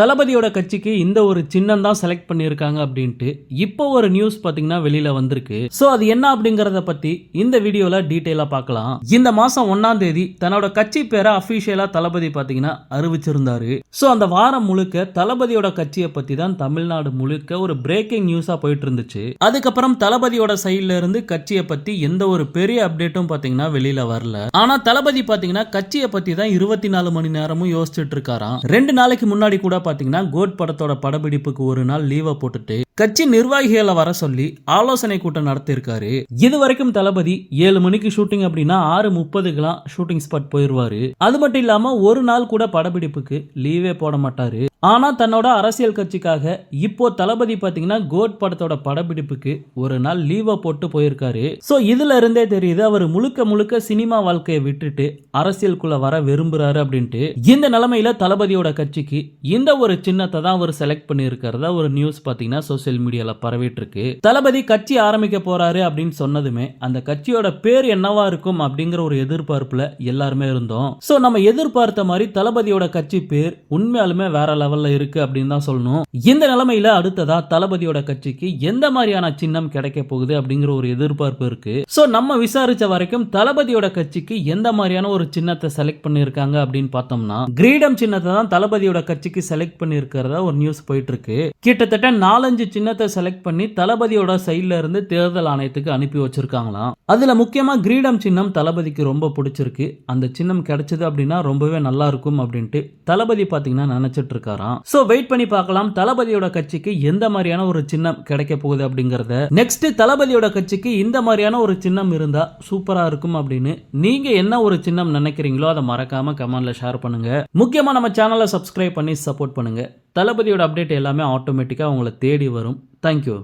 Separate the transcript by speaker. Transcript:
Speaker 1: தளபதியோட கட்சிக்கு இந்த ஒரு சின்னம் தான் செலக்ட் பண்ணியிருக்காங்க அப்படின்ட்டு இப்போ ஒரு நியூஸ் பாத்தீங்கன்னா வெளியில வந்திருக்கு. சோ அது என்ன அப்படிங்கறத பத்தி இந்த வீடியோல டீட்டெயிலா பார்க்கலாம். இந்த மாசம் ஒன்னாம் தேதி தன்னோட கட்சி பேரை அபிஷியலா தளபதி பாத்தீங்கன்னா அறிவிச்சிருந்தாரு. சோ அந்த வாரம் முழுக்க தளபதியோட கட்சியை பத்தி தான் தமிழ்நாடு முழுக்க ஒரு பிரேக்கிங் நியூஸா போயிட்டு இருந்துச்சு. அதுக்கப்புறம் தளபதியோட சைட்ல இருந்து கட்சியை பத்தி எந்த ஒரு பெரிய அப்டேட்டும் பாத்தீங்கன்னா வெளியில வரல. ஆனா தளபதி பாத்தீங்கன்னா கட்சியை பத்தி தான் இருபத்தி நாலு மணி நேரமும் யோசிச்சுட்டு இருக்காராம். ரெண்டு நாளைக்கு முன்னாடி கூட பாத்தீங்கன்னா கோட் படத்தோட படப்பிடிப்புக்கு ஒரு நாள் லீவை போட்டுட்டு கட்சி நிர்வாகிகளை வர சொல்லி ஆலோசனை கூட்டம் நடத்தியிருக்காரு. இது வரைக்கும் தளபதி ஏழு மணிக்கு ஷூட்டிங் அப்படின்னா ஆறு முப்பதுக்கெல்லாம் ஷூட்டிங் ஸ்பாட் போயிருவாரு அது மட்டும் இல்லாம ஒரு நாள் கூட படப்பிடிப்புக்கு லீவே போட மாட்டாரு. ஆனா தன்னோட அரசியல் கட்சிக்காக இப்போ தளபதி பாத்தீங்கன்னா கோட் படத்தோட படப்பிடிப்புக்கு ஒரு நாள் லீவை போட்டு போயிருக்காரு. சோ இதுல இருந்தே தெரியுது அவர் முழுக்க முழுக்க சினிமா வாழ்க்கையை விட்டுட்டு அரசியலுக்குள்ள வர விரும்புறாரு அப்படின்ட்டு. இந்த நிலைமையில தளபதியோட கட்சிக்கு இந்த ஒரு சின்னத்தை தான் அவர் செலக்ட் பண்ணியிருக்கிறதா ஒரு நியூஸ் பாத்தீங்கன்னா சோசியல் மீடியால பரவிட்டு இருக்கு தளபதி கட்சி ஆரம்பிக்க போறாரு அப்படின்னு சொன்னதுமே அந்த கட்சியோட பேர் என்னவா இருக்கும் அப்படிங்கிற ஒரு எதிர்பார்ப்புல எல்லாருமே இருந்தோம். சோ நம்ம எதிர்பார்த்த மாதிரி தளபதியோட கட்சி பேர் உண்மையாலுமே வேற லெவல்ல இருக்கு அப்படின்னு தான் சொல்லணும். இந்த நிலைமையில அடுத்ததா தளபதியோட கட்சிக்கு எந்த மாதிரியான சின்னம் கிடைக்க போகுது அப்படிங்கிற ஒரு எதிர்பார்ப்பு இருக்கு. சோ நம்ம விசாரிச்ச வரைக்கும் தளபதியோட கட்சிக்கு எந்த மாதிரியான ஒரு சின்னத்தை செலக்ட் பண்ணிருக்காங்க அப்படின்னு பார்த்தோம்னா கிரீடம் சின்னத்தை தான் தளபதியோட கட்சிக்கு செலக்ட் பண்ணிருக்கிறதா ஒரு நியூஸ் போயிட்டு இருக்கு கிட்டத்தட்ட நாலஞ்சு சின்னத்தை செலக்ட் பண்ணி தளபதியோட சைட்ல இருந்து தேர்தல் ஆணையத்துக்கு அனுப்பி வச்சிருக்காங்களாம். அதுல முக்கியமா கிரீடம் சின்னம் தளபதிக்கு ரொம்ப பிடிச்சிருக்கு. அந்த சின்னம் கிடைச்சது அப்படின்னா ரொம்பவே நல்லா இருக்கும் அப்படின்ட்டு தளபதி பாத்தீங்கன்னா நினைச்சிட்டு இருக்காராம். சோ வெயிட் பண்ணி பார்க்கலாம். தளபதியோட கட்சிக்கு எந்த மாதிரியான ஒரு சின்னம் கிடைக்க போகுது அப்படிங்கறத. நெக்ஸ்ட் தளபதியோட கட்சிக்கு இந்த மாதிரியான ஒரு சின்னம் இருந்தா சூப்பரா இருக்கும் அப்படின்னு நீங்க என்ன ஒரு சின்னம் நினைக்கிறீங்களோ அதை மறக்காம கமெண்ட்ல ஷேர் பண்ணுங்க. முக்கியமா நம்ம சேனலை சப்ஸ்கிரைப் பண்ணி சப்போர்ட் பண்ணுங்க. தளபதியோட அப்டேட் எல்லாமே ஆட்டோமேட்டிக்காக உங்களை தேடி வரும். தேங்க்யூ